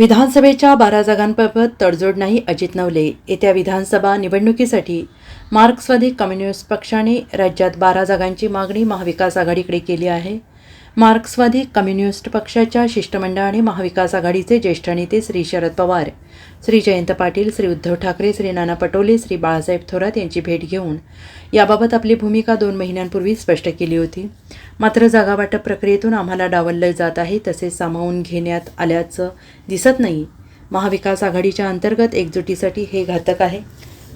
विधानसभेच्या बारा जागांबाबत तडजोड नाही अजित नवले. येत्या विधानसभा निवडणुकीसाठी मार्क्सवादी कम्युनिस्ट पक्षाने राज्यात बारा जागांची मागणी महाविकास आघाडीकडे केली आहे. मार्क्सवादी कम्युनिस्ट पक्षाच्या शिष्टमंडळाने महाविकास आघाडीचे ज्येष्ठ नेते श्री शरद पवार श्री जयंत पाटील श्री उद्धव ठाकरे श्री नाना पटोले श्री बाळासाहेब थोरात यांची भेट घेऊन याबाबत आपली भूमिका दोन महिन्यांपूर्वी स्पष्ट केली होती. मात्र जागावाटप प्रक्रियेतून आम्हाला डावललं जात आहे तसेच सामावून घेण्यात आल्याचं दिसत नाही. महाविकास आघाडीच्या अंतर्गत एकजुटीसाठी हे घातक आहे.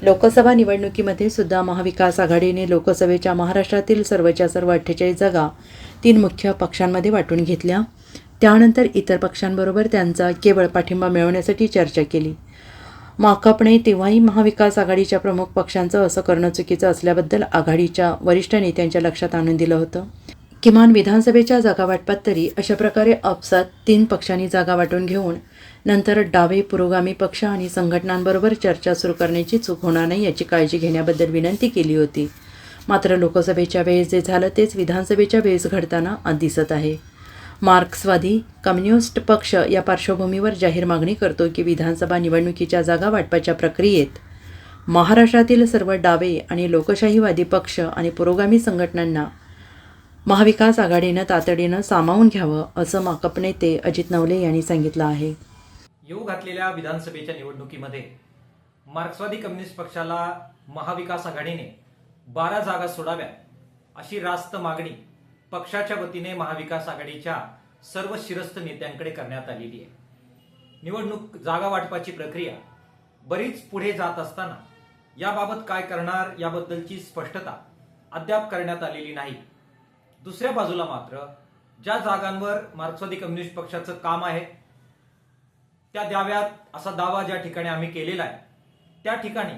लोकसभा निवडणुकीमध्ये सुद्धा महाविकास आघाडीने लोकसभेच्या महाराष्ट्रातील सर्वच्या सर्व अठ्ठेचाळीस जागा तीन मुख्य पक्षांमध्ये वाटून घेतल्या. त्यानंतर इतर पक्षांबरोबर त्यांचा केवळ पाठिंबा मिळवण्यासाठी चर्चा केली. माकापणे तेव्हाही महाविकास आघाडीच्या प्रमुख पक्षांचं असं करणं चुकीचं असल्याबद्दल आघाडीच्या वरिष्ठ नेत्यांच्या लक्षात आणून दिलं होतं. किमान विधानसभेच्या जागावाटपात तरी अशा प्रकारे आपसात तीन पक्षांनी जागा वाटून घेऊन नंतर डावे पुरोगामी पक्ष आणि संघटनांबरोबर चर्चा सुरू करण्याची चूक होणार नाही याची काळजी घेण्याबद्दल विनंती केली होती. मात्र लोकसभेच्या वेळेस जे झालं तेच विधानसभेच्या वेळेस घडताना दिसत आहे. मार्क्सवादी कम्युनिस्ट पक्ष या पार्श्वभूमीवर जाहीर मागणी करतो की विधानसभा निवडणुकीच्या जागा वाटपाच्या प्रक्रियेत महाराष्ट्रातील सर्व डावे आणि लोकशाहीवादी पक्ष आणि पुरोगामी संघटनांना महाविकास आघाडीनं तातडीनं सामावून घ्यावं असं माकप नेते अजित नवले यांनी सांगितलं आहे. येऊ घातलेल्या विधानसभेच्या निवडणुकीमध्ये मार्क्सवादी कम्युनिस्ट पक्षाला महाविकास आघाडीने बारा जागा सोडाव्या अशी रास्त मागणी पक्षाच्या वतीने महाविकास आघाडीच्या सर्व शिरस्त नेत्यांकडे करण्यात आलेली आहे. निवडणूक जागा वाटपाची प्रक्रिया बरीच पुढे जात असताना याबाबत काय करणार याबद्दलची स्पष्टता अद्याप करण्यात आलेली नाही. दुसऱ्या बाजूला मात्र ज्या जागांवर मार्क्सवादी कम्युनिस्ट पक्षाचं काम आहे त्या द्याव्यात असा दावा ज्या ठिकाणी आम्ही केलेला आहे त्या ठिकाणी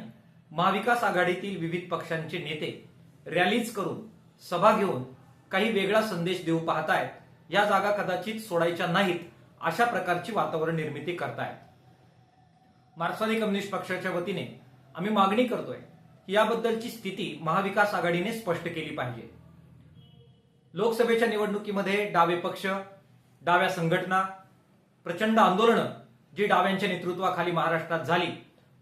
महाविकास आघाडीतील विविध पक्षांचे नेते रॅलीज करून सभा घेऊन काही वेगळा संदेश देऊ पाहतायत या जागा कदाचित सोडायच्या नाहीत अशा प्रकारची वातावरण निर्मिती करतायत. मार्क्सवादी कम्युनिस्ट पक्षाच्या वतीने आम्ही मागणी करतोय याबद्दलची स्थिती महाविकास आघाडीने स्पष्ट केली पाहिजे. लोकसभेच्या निवडणुकीमध्ये डावे पक्ष डाव्या संघटना प्रचंड आंदोलनं जी डाव्यांच्या नेतृत्वाखाली महाराष्ट्रात झाली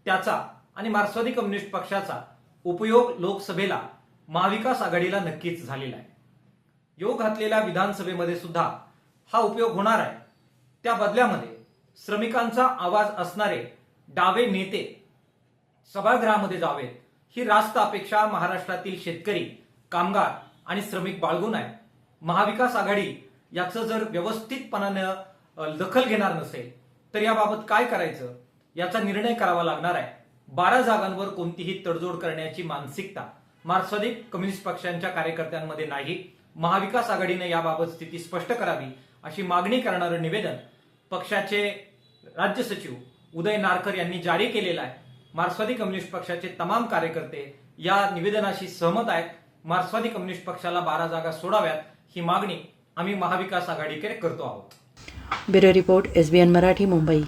त्याचा आणि मार्क्सवादी कम्युनिस्ट पक्षाचा उपयोग लोकसभेला महाविकास आघाडीला नक्कीच झालेला आहे. योग घातलेल्या विधानसभेमध्ये सुद्धा हा उपयोग होणार आहे. त्या बदल्यामध्ये श्रमिकांचा आवाज असणारे डावे नेते सभागृहामध्ये जावेत ही रास्त अपेक्षा महाराष्ट्रातील शेतकरी कामगार आणि श्रमिक बाळगून आहे. महाविकास आघाडी याचं जर व्यवस्थितपणानं दखल घेणार नसेल तर याबाबत काय करायचं? याचा निर्णय करावा लागणार आहे. बारा जागांवर कोणतीही तडजोड करण्याची मानसिकता मार्क्सवादी कम्युनिस्ट पक्षांच्या कार्यकर्त्यांमध्ये नाही. महाविकास आघाडीने याबाबत स्थिती स्पष्ट करावी अशी मागणी करणारं निवेदन पक्षाचे राज्य सचिव उदय नारकर यांनी जारी केलेलं आहे. मार्क्सवादी कम्युनिस्ट पक्षाचे तमाम कार्यकर्ते या निवेदनाशी सहमत आहेत. मार्क्सवादी कम्युनिस्ट पक्षाला बारा जागा सोडाव्यात ही मागणी आम्ही महाविकास आघाडीकडे करतो आहोत. Bureau report S B N Marathi Mumbai.